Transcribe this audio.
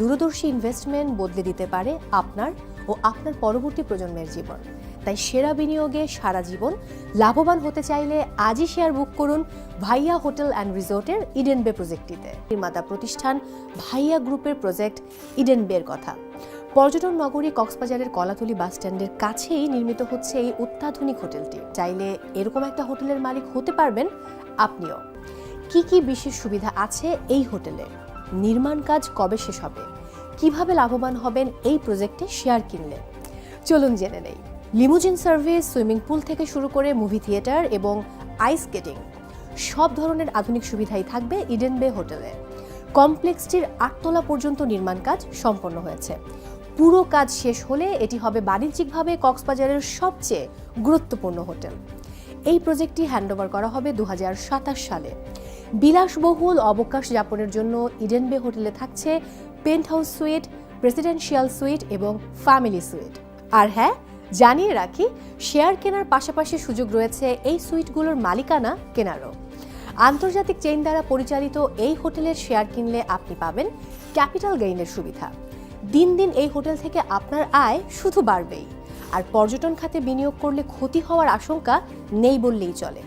দূরদর্শী investment বদলে দিতে পারে আপনার ও আপনার পরবর্তী প্রজন্মের জীবন। তাই সেরা বিনিয়োগে সারা জীবন লাভবান হতে চাইলে আজই শেয়ার বুক করুন ভাইয়া হোটেল অ্যান্ড রিসোর্টের ইডেন বে প্রজেক্টটিতে। নির্মাতা প্রতিষ্ঠান ভাইয়া গ্রুপের প্রজেক্ট ইডেন বের কথা। পর্যটন নগরী কক্সবাজারের কলাতলি বাস স্ট্যান্ডের কাছেই নির্মিত হচ্ছে এই অত্যাধুনিক হোটেলটি। চাইলে এরকম একটা হোটেলের মালিক হতে পারবেন আপনিও। কি কি বিশেষ সুবিধা আছে এই হোটেলে? নির্মাণ কাজ কবে শেষ হবে? কীভাবে লাভবান হবেন এই প্রজেক্টে শেয়ার কিনলে? চলুন জেনে নেই। লিমুজিন সার্ভিস সুইমিং পুল থেকে শুরু করে মুভি থিয়েটার এবং আইস স্কেটিং, সব ধরনের আধুনিক সুবিধাই থাকবে ইডেন বে হোটেলে। কমপ্লেক্সটির আটতলা পর্যন্ত নির্মাণ কাজ সম্পন্ন হয়েছে। পুরো কাজ শেষ হলে এটি হবে বাণিজ্যিকভাবে কক্সবাজারের সবচেয়ে গুরুত্বপূর্ণ হোটেল। এই প্রজেক্টটি হ্যান্ডওভার করা হবে দু হাজার সাতাশ সালে। বিলাসবহুল অবকাশ যাপনের জন্য ইডেন বে হোটেলে থাকছে penthouse suite presidential suite এবং ফ্যামিলি সুইট আর হ্যাঁ জানিয়ে রাখি শেয়ার কেনার পাশাপাশি সুযোগ রয়েছে এই সুইটগুলোর মালিকানা কেনারও। আন্তর্জাতিক চেইন দ্বারা পরিচালিত এই হোটেলের শেয়ার কিনলে আপনি পাবেন ক্যাপিটাল গেইনের সুবিধা। দিন দিন এই হোটেল থেকে আপনার আয় শুধু বাড়বেই। আর পর্যটন খাতে বিনিয়োগ করলে ক্ষতি হওয়ার আশঙ্কা নেই বললেই চলে।